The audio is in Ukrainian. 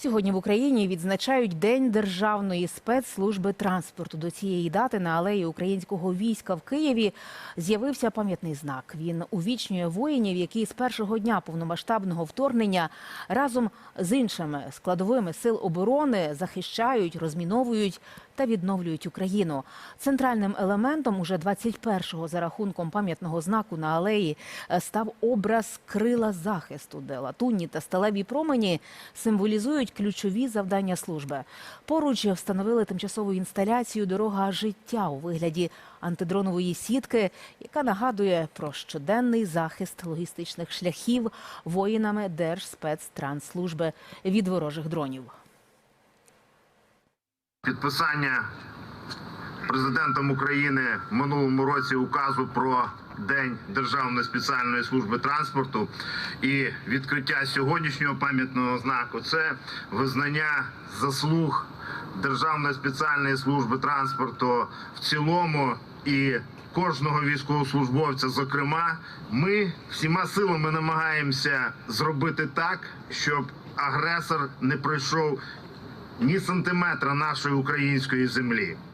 Сьогодні в Україні відзначають День Державної спецслужби транспорту. До цієї дати на алеї українського війська в Києві з'явився пам'ятний знак. Він увічнює воїнів, які з першого дня повномасштабного вторгнення разом з іншими складовими сил оборони захищають, розміновують та відновлюють Україну. Центральним елементом уже 21-го за рахунком пам'ятного знаку на алеї е, став образ крила захисту, де латунні та сталеві промені символізують ключові завдання служби. Поруч встановили тимчасову інсталяцію Дорога життя у вигляді антидронової сітки, яка нагадує про щоденний захист логістичних шляхів воїнами Держспецтрансслужби від ворожих дронів. Підписання президентом України в минулому році указу про День Державної спеціальної служби транспорту і відкриття сьогоднішнього пам'ятного знаку це визнання заслуг Державної спеціальної служби транспорту в цілому і кожного військовослужбовця. Зокрема, ми всіма силами намагаємося зробити так, щоб агресор не пройшов ні сантиметра нашої української землі.